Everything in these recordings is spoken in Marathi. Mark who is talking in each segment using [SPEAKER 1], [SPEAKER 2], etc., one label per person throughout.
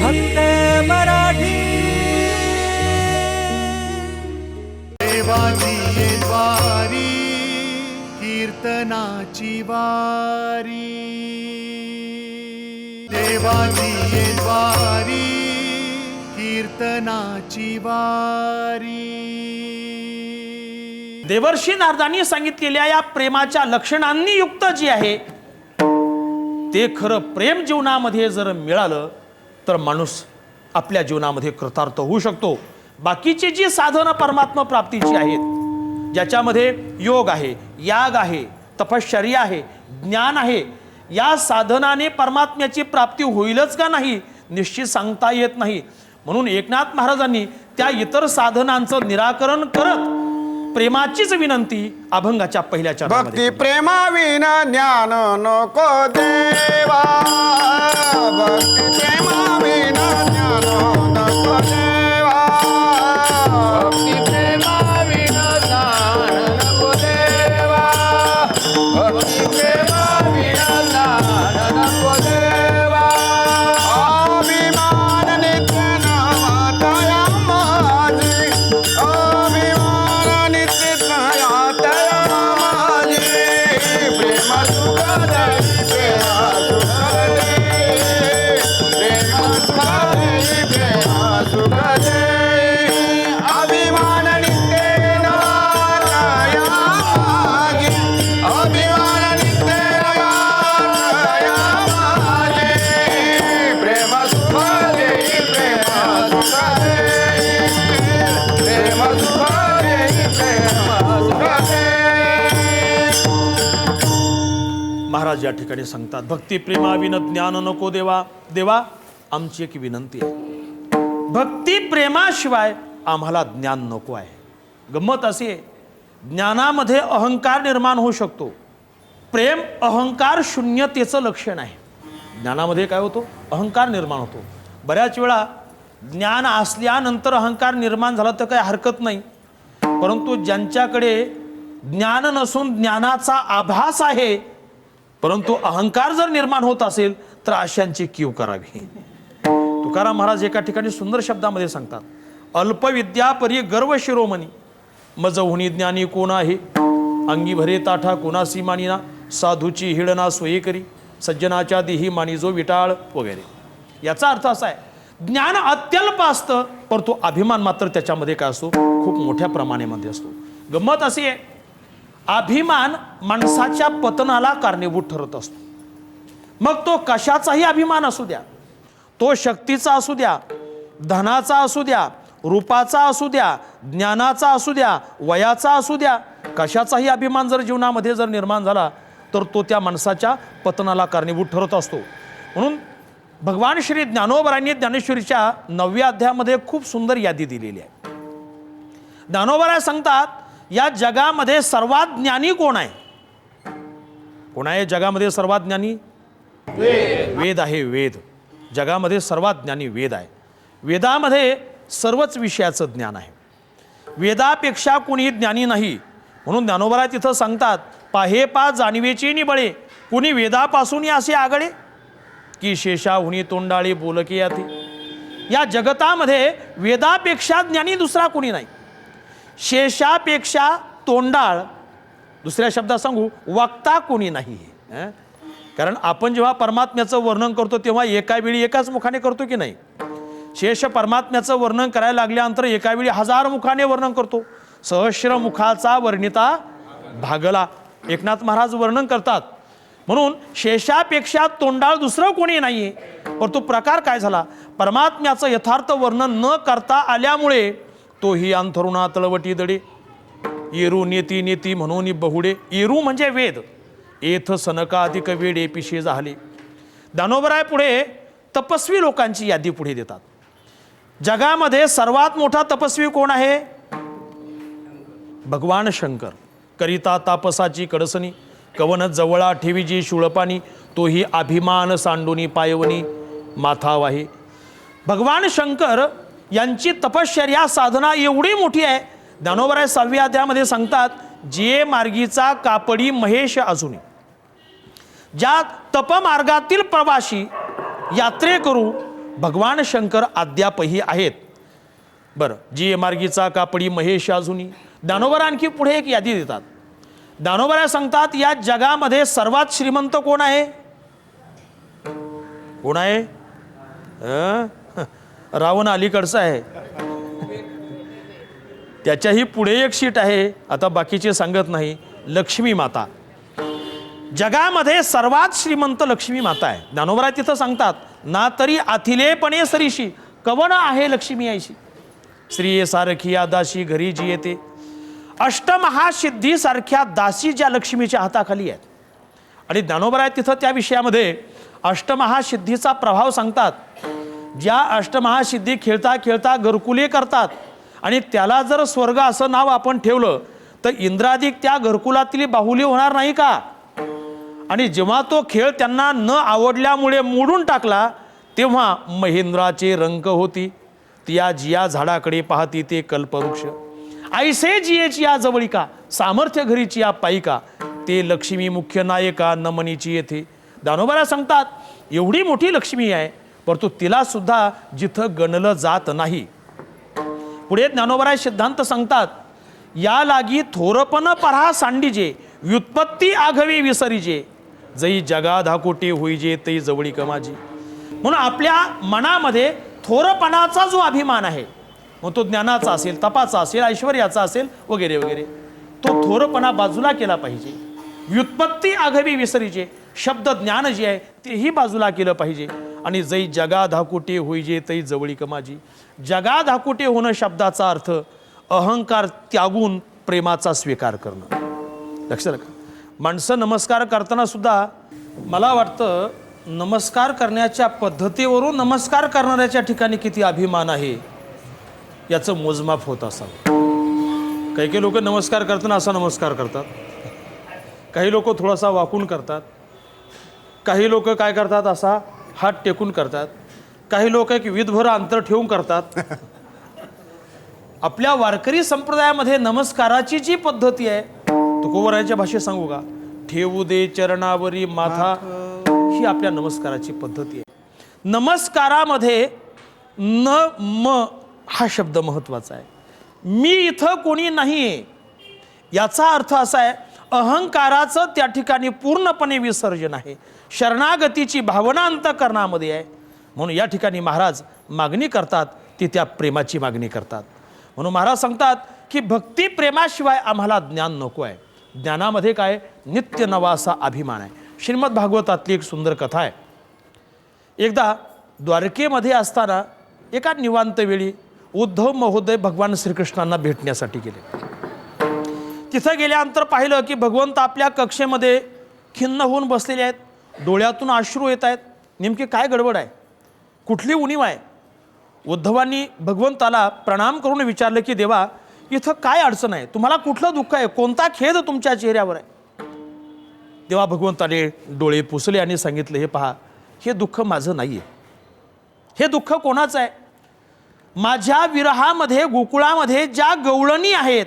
[SPEAKER 1] फक्त मराठी.
[SPEAKER 2] देवाची ये द्वारी कीर्तनाची वारी. देवाची ये द्वारी कीर्तनाची वारी.
[SPEAKER 3] देवर्षी नारदांनी सांगितलेल्या या प्रेमाच्या लक्षणांनी युक्त जी आहे ते खरं प्रेम जीवनामध्ये जर मिळालं तर माणूस आपल्या जीवनामध्ये कृतार्थ होऊ शकतो. बाकीची जी साधनं परमात्मा प्राप्तीची आहेत ज्याच्यामध्ये योग आहे याग आहे तपश्चर्या आहे ज्ञान आहे या साधनाने परमात्म्याची प्राप्ती होईलच का नाही निश्चित सांगता येत नाही. म्हणून एकनाथ महाराजांनी त्या इतर साधनांचं निराकरण करत प्रेमाचीच विनंती अभंगाच्या पहिल्या चरणामध्ये
[SPEAKER 4] भक्ती प्रेमाविन ज्ञान नको देवा. भक्ती प्रेमाविन
[SPEAKER 3] महाराज या ठिकाणी सांगतात भक्ती प्रेमाविन ज्ञान नको देवा. देवा आमची एक विनंती आहे. भक्ती प्रेमाशिवाय आम्हाला ज्ञान नको आहे. गंमत अशी आहे ज्ञानामध्ये अहंकार निर्माण होऊ शकतो. प्रेम अहंकार शून्यतेचं लक्षण आहे. ज्ञानामध्ये काय होतो? अहंकार निर्माण होतो. बऱ्याच वेळा ज्ञान असल्यानंतर अहंकार निर्माण झाला तर काही हरकत नाही. परंतु ज्यांच्याकडे ज्ञान नसून ज्ञानाचा आभास आहे परंतु अहंकार जर निर्माण होत असेल तर आशांची कीव करावी. तुकाराम महाराज एका ठिकाणी सुंदर शब्दामध्ये सांगतात अल्पविद्या परी गर्व शिरोमणी मज हुनी ज्ञानी कोण आहे अंगी भरे ताठा कोणासी मानिना साधूची हिडना सोयी करी सज्जनाच्या देही मानी जो विटाळ वगैरे. याचा अर्थ असा आहे ज्ञान अत्यल्प असतं परंतु अभिमान मात्र त्याच्यामध्ये काय असतो? खूप मोठ्या प्रमाणामध्ये असतो. गंमत अशी आहे अभिमान माणसाच्या पतनाला कारणीभूत ठरत असतो. मग तो कशाचाही अभिमान असू द्या तो शक्तीचा असू द्या धनाचा असू द्या रूपाचा असू द्या ज्ञानाचा असू द्या वयाचा असू द्या कशाचाही अभिमान जर जीवनामध्ये जर निर्माण झाला तर तो त्या माणसाच्या पतनाला कारणीभूत ठरत असतो. म्हणून भगवान श्री ज्ञानोबरांनी ज्ञानेश्वरीच्या नवव्या अध्यायामध्ये खूप सुंदर यादी दिलेली आहे. ज्ञानोबराय सांगतात या जगामध्ये सर्वात ज्ञानी कोण आहे? कोण आहे जगामध्ये सर्वात ज्ञानी? वेद. आहे वेद. जगामध्ये सर्वात ज्ञानी वेद आहे. वेदामध्ये सर्वच विषयाचं ज्ञान आहे. वेदापेक्षा कुणी ज्ञानी नाही. म्हणून ज्ञानोबराय तिथं सांगतात पाहे पा जाणवेची निबळे कुणी वेदापासून असे आगळे? की शेषा हुनी तोंडाळी बोलके याती. या जगतामध्ये वेदापेक्षा ज्ञानी दुसरा कुणी नाही. शेषापेक्षा तोंडाळ. दुसऱ्या शब्दात सांगू वक्ता कोणी नाही कारण आपण जेव्हा परमात्म्याचं वर्णन करतो तेव्हा एका वेळी एकाच मुखाने करतो की नाही? शेष परमात्म्याचं वर्णन करायला लागल्यानंतर एका वेळी हजार मुखाने वर्णन करतो. सहस्र मुखाचा वर्णिता भागला. एकनाथ महाराज वर्णन करतात. म्हणून शेषापेक्षा तोंडाळ दुसरं कोणी नाही आहे परंतु प्रकार काय झाला? परमात्म्याचं यथार्थ वर्णन न करता आल्यामुळे तोही अंथरुणा तळवटी दडे. येरू नेती नेती म्हणून बहुडे. येरू म्हणजे वेद. एथ सनकाधिक वेडे पिशे झाले. दानोबराय पुढे तपस्वी लोकांची यादी पुढे देतात. जगामध्ये सर्वात मोठा तपस्वी कोण आहे? भगवान शंकर. करिता तापसाची कडसणी कवन जवळा ठेवीजी शुळपानी तोही अभिमान सांडुनी पायवनी माथावाही भगवान शंकर यांची तपश्चर्या साधना एवढी मोठी आहे. ज्ञानोबराय सहाव्या अध्यायामध्ये सांगतात जे मार्गीचा कापडी महेश अजूनही. ज्या तपमार्गातील प्रवासी यात्रेकरू भगवान शंकर अद्यापही आहेत. बरं जी मार्गीचा कापडी महेश अजूनी दानोबर आणखी पुढे एक यादी देतात. दानोबऱ्या सांगतात या जगामध्ये सर्वात श्रीमंत कोण आहे? कोण आहे? रावण अलीकडचा आहे. त्याच्याही पुढे एक शीट आहे आता बाकीचे सांगत नाही. लक्ष्मी माता. जगामध्ये सर्वात श्रीमंत लक्ष्मी माता आहे. ज्ञानोबरा तिथं सांगतात ना तरी अथिलेपणे सरीशी कवन आहे लक्ष्मी आईशी स्त्रिये सारखी या दासी घरी जी येते. अष्टमहासिद्धीसारख्या दासी ज्या लक्ष्मीच्या हाताखाली आहेत. आणि ज्ञानोबराय तिथं त्या विषयामध्ये अष्टमहासिद्धीचा प्रभाव सांगतात ज्या अष्टमहासिद्धी खेळता खेळता घरकुले करतात आणि त्याला जर स्वर्ग असं नाव आपण ठेवलं तर इंद्रादिक त्या घरकुलातली बाहुली होणार नाही का? आणि जेव्हा तो खेळ त्यांना न आवडल्यामुळे मोडून टाकला तेव्हा महेंद्राचे रंक होती. त्या जिया झाडाकडे पाहती ते कल्पवृक्ष. आईसे जियेची या जवळिका सामर्थ्य घरीची या पायिका ते लक्ष्मी मुख्य नायका नमनीची येथे. दानोबाला सांगतात एवढी मोठी लक्ष्मी आहे परंतु तिला सुद्धा जिथं गणलं जात नाही. पुढे ज्ञानोबराय सिद्धांत सांगतात या लागी थोरपण परा सांडीजे व्युत्पत्ती आघवी विसरीजे. जई जगा धाकोटी होईजे तई जवळी कमाजी. म्हणून आपल्या मनामध्ये थोरपणाचा जो अभिमान आहे मग तो ज्ञानाचा असेल तपाचा असेल ऐश्वर्याचा असेल वगैरे वगैरे तो थोरपणा बाजूला केला पाहिजे. व्युत्पत्ती आघवी विसरीजे. शब्द ज्ञान जे आहे तेही बाजूला केलं पाहिजे. आणि जै जगा धाकुटे होईजे तै जवळी कमाजी जगा धाकुटे होणं शब्दाचा अर्थ अहंकार त्यागून प्रेमाचा स्वीकार करणं. लक्षात का माणसं नमस्कार करताना सुद्धा मला वाटतं नमस्कार करण्याच्या पद्धतीवरून नमस्कार करणाऱ्याच्या ठिकाणी किती अभिमान आहे याचं मोजमाप होत असावं. काही काही लोक नमस्कार करताना असा नमस्कार करतात. काही लोक थोडासा वाकून करतात. काही लोक काय करतात असा हात टेकून करतात. काही लोक एक विधभर अंतर ठेवून करतात. आपल्या वारकरी संप्रदायामध्ये नमस्काराची जी पद्धती आहे तुकोबराच्या भाषेत सांगू का? ठेवू दे चरणावरी माथा. ही आपल्या नमस्काराची पद्धती आहे. नमस्कारामध्ये न म हा शब्द महत्त्वाचा आहे. मी इथं कोणी नाही आहे याचा अर्थ असा आहे अहंकाराचं त्या ठिकाणी पूर्णपणे विसर्जन आहे. शरणागतीची भावना अंतकरणामध्ये आहे. म्हणून या ठिकाणी महाराज मागणी करतात ती त्या प्रेमाची मागणी करतात. म्हणून महाराज सांगतात की भक्ती प्रेमाशिवाय आम्हाला ज्ञान नको आहे. ज्ञानामध्ये काय? नित्य नवा असा अभिमान आहे. श्रीमद भागवतातली एक सुंदर कथा आहे. एकदा द्वारकेमध्ये असताना एका निवांत वेळी उद्धव महोदय भगवान श्रीकृष्णांना भेटण्यासाठी गेले. तिथं गेल्यानंतर पाहिलं की भगवंत आपल्या कक्षेमध्ये खिन्न होऊन बसलेले आहेत. डोळ्यातून अश्रू येत आहेत. नेमकी काय गडबड आहे? कुठली उणीव आहे? उद्धवांनी भगवंताला प्रणाम करून विचारलं की देवा इथं काय अडचण आहे? तुम्हाला कुठलं दुःख आहे? कोणता खेद तुमच्या चेहऱ्यावर आहे? तेव्हा भगवंताने डोळे पुसले आणि सांगितलं हे पहा हे दुःख माझं नाही आहे हे दुःख कोणाचं आहे? माझ्या विरहामध्ये गोकुळामध्ये ज्या गवळणी आहेत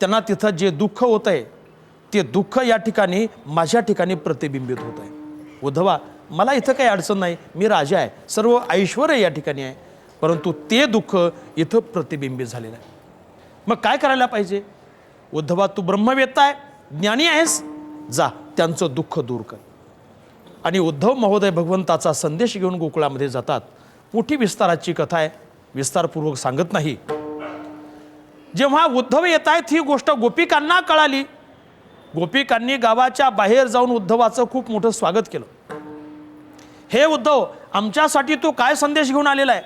[SPEAKER 3] त्यांना तिथं जे दुःख होतं आहे ते दुःख या ठिकाणी माझ्या ठिकाणी प्रतिबिंबित होत आहे. उद्धवा मला इथं काही अडचण नाही. मी राजा आहे. सर्व ऐश्वर या ठिकाणी आहे. परंतु ते दुःख इथं प्रतिबिंबित झालेलं आहे. मग काय करायला पाहिजे? उद्धवा तू ब्रह्मवेत्ता आहे. ज्ञानी आहेस. जा त्यांचं दुःख दूर कर. आणि उद्धव महोदय भगवंताचा संदेश घेऊन गोकुळामध्ये जातात. मोठी विस्ताराची कथा आहे. विस्तारपूर्वक सांगत नाही. जेव्हा उद्धव येत आहेत ही गोष्ट गोपिकांना कळाली. गोपिकांनी गावाच्या बाहेर जाऊन उद्धवाचं खूप मोठं स्वागत केलं. हे उद्धव आमच्यासाठी तू काय संदेश घेऊन आलेला आहे?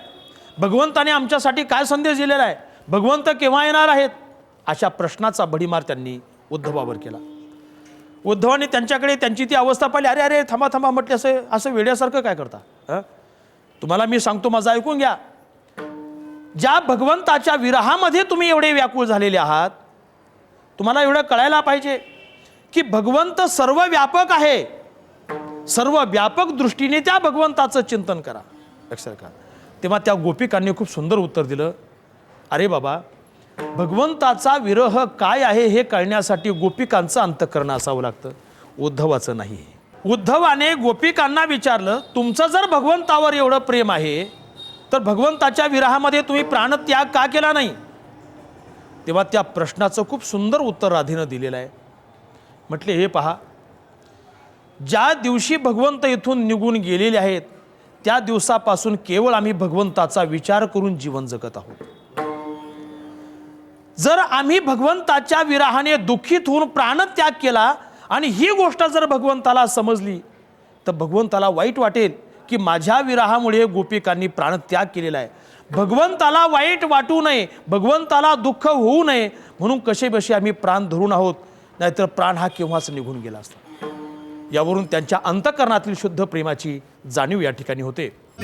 [SPEAKER 3] भगवंताने आमच्यासाठी काय संदेश दिलेला आहे? भगवंत केव्हा येणार आहेत? अशा प्रश्नाचा भडीमार त्यांनी उद्धवावर केला. उद्धवाने त्यांच्याकडे त्यांची ती अवस्था पाहिली अरे अरे थांबा थांबा म्हटले असं असं वेड्यासारखं काय करता? हं? तुम्हाला मी सांगतो माझं ऐकून घ्या. ज्या भगवंताच्या विरहामध्ये तुम्ही एवढे व्याकुळ झालेले आहात तुम्हाला एवढं कळायला पाहिजे. की भगवंत सर्व व्यापक आहे. सर्व व्यापक दृष्टीने त्या भगवंताचं चिंतन करा. लक्षात का तेव्हा त्या गोपिकांनी खूप सुंदर उत्तर दिलं. अरे बाबा भगवंताचा विरह काय आहे हे कळण्यासाठी गोपिकांचं अंतकरण असावं लागतं. उद्धवाचं नाही उद्धवाने गोपिकांना विचारलं तुमचं जर भगवंतावर एवढं प्रेम आहे तर भगवंताच्या विरहामध्ये तुम्ही प्राणत्याग का केला नाही? तेव्हा त्या प्रश्नाचं खूप सुंदर उत्तर राधेनं दिलेलं आहे. म्हटले हे पहा ज्या दिवशी भगवंत इथून निघून गेलेले आहेत त्या दिवसापासून केवळ आम्ही भगवंताचा विचार करून जीवन जगत आहोत. जर आम्ही भगवंताच्या विराहाने दुःखीत होऊन प्राणत्याग केला आणि ही गोष्ट जर भगवंताला समजली तर भगवंताला वाईट वाटेल की माझ्या विराहामुळे गोपिकांनी प्राणत्याग केलेला आहे. भगवंताला वाईट वाटू नये भगवंताला दुःख होऊ नये म्हणून कसे बसे आम्ही प्राण धरून आहोत. नाहीतर प्राण हा केव्हाच निघून गेला असता? यावरून त्यांच्या अंतकरणातील शुद्ध प्रेमाची जाणीव या ठिकाणी होते.